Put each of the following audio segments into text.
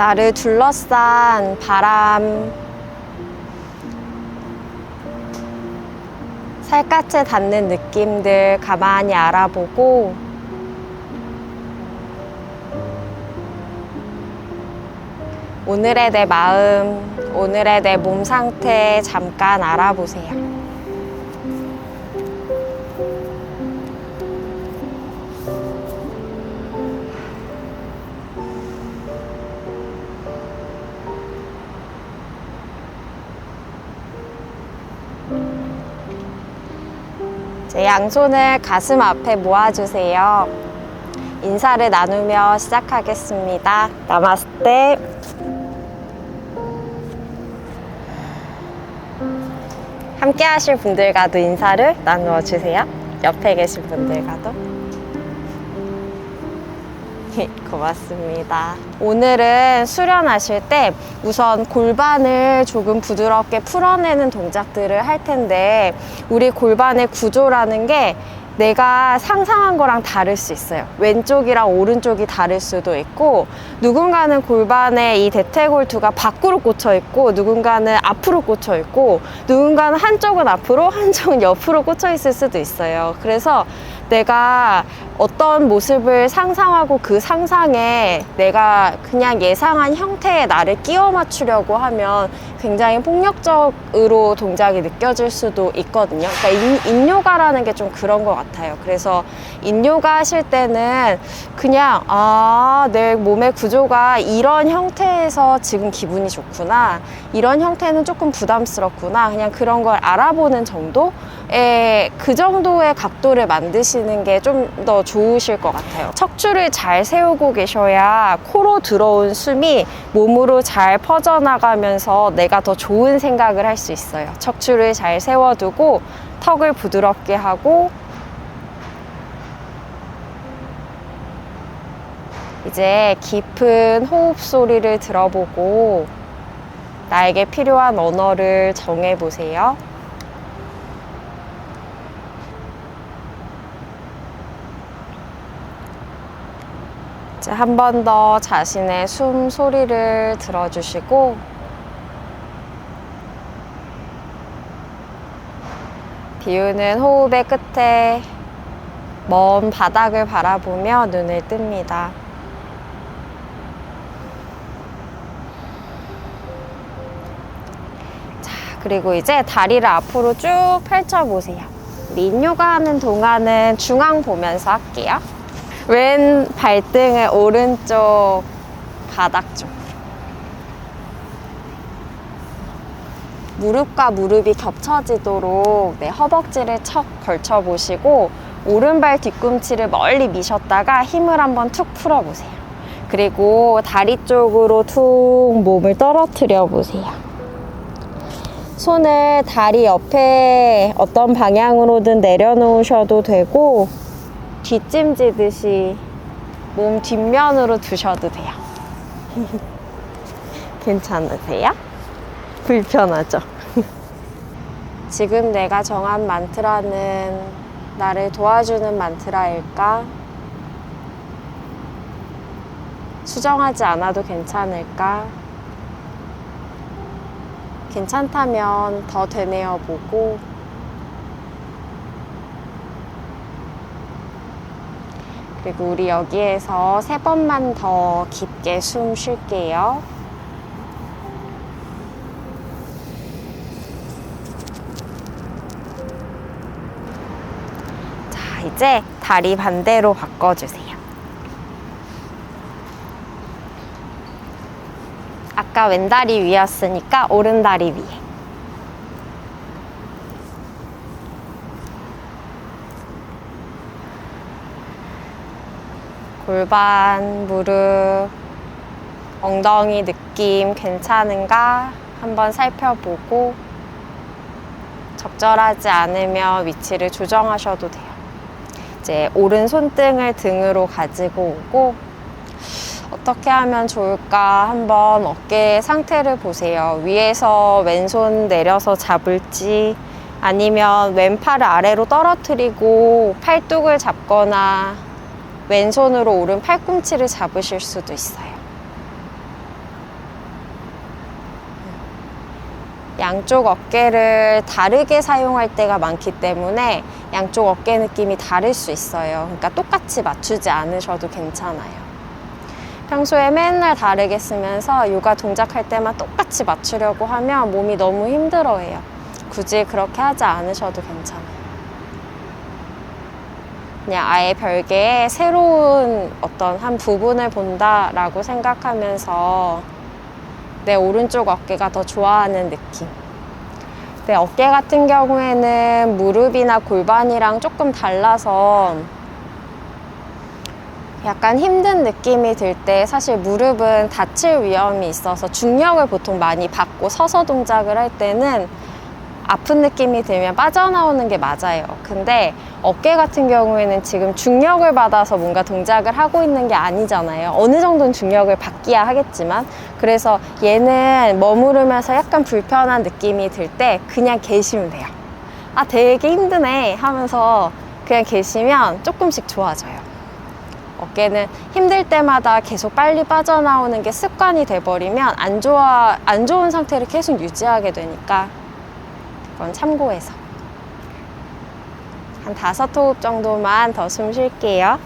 나를 둘러싼 바람, 살갗에 닿는 느낌들 가만히 알아보고 오늘의 내 마음, 오늘의 내 몸 상태 잠깐 알아보세요. 양손을 가슴 앞에 모아주세요. 인사를 나누며 시작하겠습니다. 나마스테. 함께 하실 분들과도 인사를 나누어 주세요. 옆에 계신 분들과도. 고맙습니다. 오늘은 수련하실 때 우선 골반을 조금 부드럽게 풀어내는 동작들을 할 텐데 우리 골반의 구조라는 게 내가 상상한 거랑 다를 수 있어요. 왼쪽이랑 오른쪽이 다를 수도 있고, 누군가는 골반에 이 대퇴골두가 밖으로 꽂혀 있고, 누군가는 앞으로 꽂혀 있고, 누군가는 한쪽은 앞으로, 한쪽은 옆으로 꽂혀 있을 수도 있어요. 그래서 내가 어떤 모습을 상상하고 그 상상에 내가 그냥 예상한 형태의 나를 끼워 맞추려고 하면 굉장히 폭력적으로 동작이 느껴질 수도 있거든요. 그러니까 인, 인요가라는 게 좀 그런 것 같아요. 그래서 인요가 하실 때는 그냥 아, 내 몸의 구조가 이런 형태에서 지금 기분이 좋구나. 이런 형태는 조금 부담스럽구나. 그냥 그런 걸 알아보는 정도의 그 정도의 각도를 만드시는 게 좀 더 좋으실 것 같아요. 척추를 잘 세우고 계셔야 코로 들어온 숨이 몸으로 잘 퍼져나가면서 내가 더 좋은 생각을 할 수 있어요. 척추를 잘 세워두고 턱을 부드럽게 하고 이제 깊은 호흡 소리를 들어보고 나에게 필요한 언어를 정해보세요. 한 번 더 자신의 숨 소리를 들어주시고 비우는 호흡의 끝에 먼 바닥을 바라보며 눈을 뜹니다. 자, 그리고 이제 다리를 앞으로 쭉 펼쳐보세요. 인요가 하는 동안은 중앙 보면서 할게요. 왼 발등을 오른쪽 바닥 쪽. 무릎과 무릎이 겹쳐지도록 네, 허벅지를 척 걸쳐 보시고 오른발 뒤꿈치를 멀리 미셨다가 힘을 한번 툭 풀어 보세요. 그리고 다리 쪽으로 툭 몸을 떨어뜨려 보세요. 손을 다리 옆에 어떤 방향으로든 내려놓으셔도 되고 뒷짐지듯이 몸 뒷면으로 두셔도 돼요. 괜찮으세요? 불편하죠? 지금 내가 정한 만트라는 나를 도와주는 만트라일까? 수정하지 않아도 괜찮을까? 괜찮다면 더 되뇌어 보고 그리고 우리 여기에서 세 번만 더 깊게 숨 쉴게요. 자, 이제 다리 반대로 바꿔주세요. 아까 왼다리 위였으니까 오른다리 위에. 골반, 무릎, 엉덩이 느낌 괜찮은가 한번 살펴보고 적절하지 않으면 위치를 조정하셔도 돼요. 이제 오른 손등을 등으로 가지고 오고 어떻게 하면 좋을까 한번 어깨 상태를 보세요. 위에서 왼손 내려서 잡을지 아니면 왼팔을 아래로 떨어뜨리고 팔뚝을 잡거나 왼손으로 오른 팔꿈치를 잡으실 수도 있어요. 양쪽 어깨를 다르게 사용할 때가 많기 때문에 양쪽 어깨 느낌이 다를 수 있어요. 그러니까 똑같이 맞추지 않으셔도 괜찮아요. 평소에 맨날 다르게 쓰면서 요가 동작할 때만 똑같이 맞추려고 하면 몸이 너무 힘들어해요. 굳이 그렇게 하지 않으셔도 괜찮아요. 그냥 아예 별개의 새로운 어떤 한 부분을 본다라고 생각하면서 내 오른쪽 어깨가 더 좋아하는 느낌. 내 어깨 같은 경우에는 무릎이나 골반이랑 조금 달라서 약간 힘든 느낌이 들 때 사실 무릎은 다칠 위험이 있어서 중력을 보통 많이 받고 서서 동작을 할 때는 아픈 느낌이 들면 빠져나오는 게 맞아요. 근데 어깨 같은 경우에는 지금 중력을 받아서 뭔가 동작을 하고 있는 게 아니잖아요. 어느 정도는 중력을 받기야 하겠지만. 그래서 얘는 머무르면서 약간 불편한 느낌이 들 때 그냥 계시면 돼요. 아, 되게 힘드네 하면서 그냥 계시면 조금씩 좋아져요. 어깨는 힘들 때마다 계속 빨리 빠져나오는 게 습관이 돼버리면 안 좋아, 안 좋은 상태를 계속 유지하게 되니까 그건 참고해서. 한 다섯 호흡 정도만 더 숨 쉴게요.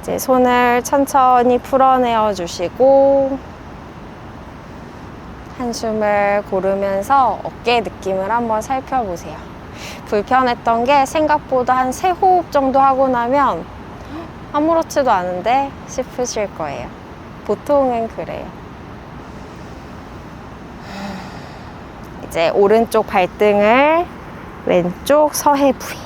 이제 손을 천천히 풀어내어 주시고 한숨을 고르면서 어깨 느낌을 한번 살펴보세요. 불편했던 게 생각보다 한 세 호흡 정도 하고 나면 아무렇지도 않은데 싶으실 거예요. 보통은 그래요. 이제 오른쪽 발등을 왼쪽 서해 부위.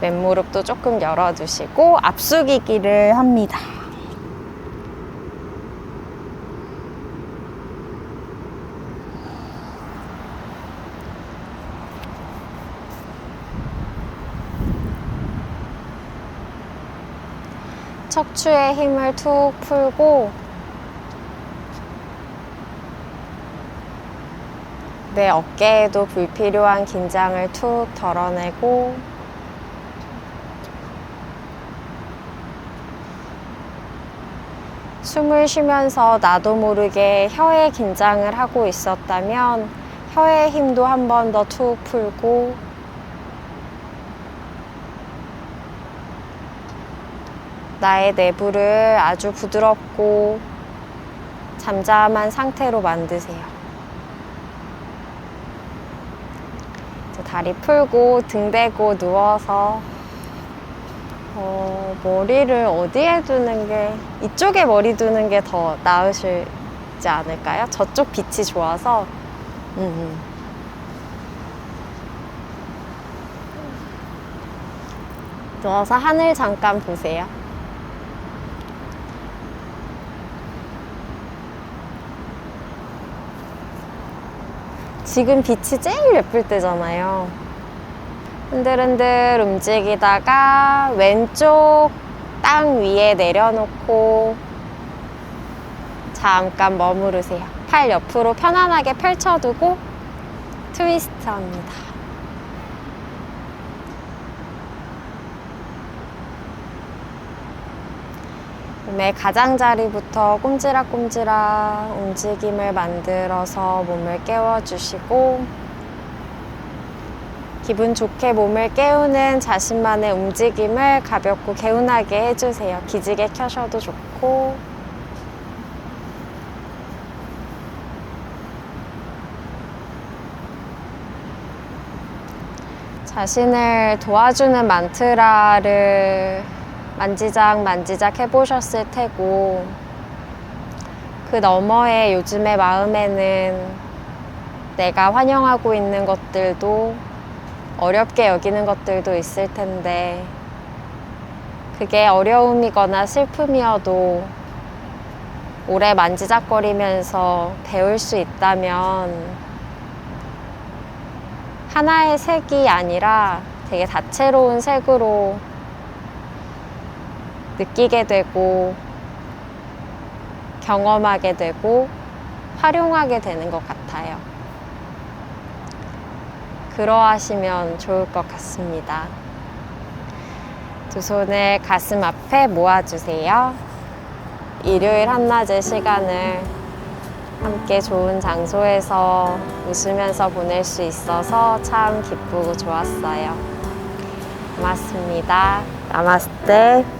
맨무릎도 조금 열어두시고 앞숙이기를 합니다. 척추의 힘을 툭 풀고 내 어깨에도 불필요한 긴장을 툭 덜어내고 숨을 쉬면서 나도 모르게 혀에 긴장을 하고 있었다면 혀의 힘도 한 번 더 툭 풀고 나의 내부를 아주 부드럽고 잠잠한 상태로 만드세요. 다리 풀고 등 대고 누워서 어, 머리를 어디에 두는 게 이쪽에 머리 두는 게 더 나으실지 않을까요? 저쪽 빛이 좋아서 음, 음. 누워서 하늘 잠깐 보세요. 지금 빛이 제일 예쁠 때잖아요. 흔들흔들 움직이다가 왼쪽 땅 위에 내려놓고 잠깐 머무르세요. 팔 옆으로 편안하게 펼쳐두고 트위스트 합니다. 몸의 가장자리부터 꼼지락꼼지락 움직임을 만들어서 몸을 깨워주시고 기분 좋게 몸을 깨우는 자신만의 움직임을 가볍고 개운하게 해주세요. 기지개 켜셔도 좋고 자신을 도와주는 만트라를 만지작 만지작 해보셨을 테고 그 너머에 요즘의 마음에는 내가 환영하고 있는 것들도 어렵게 여기는 것들도 있을 텐데 그게 어려움이거나 슬픔이어도 오래 만지작거리면서 배울 수 있다면 하나의 색이 아니라 되게 다채로운 색으로 느끼게 되고 경험하게 되고 활용하게 되는 것 같아요. 그러하시면 좋을 것 같습니다. 두 손을 가슴 앞에 모아주세요. 일요일 한낮의 시간을 함께 좋은 장소에서 웃으면서 보낼 수 있어서 참 기쁘고 좋았어요. 고맙습니다. 나마스테.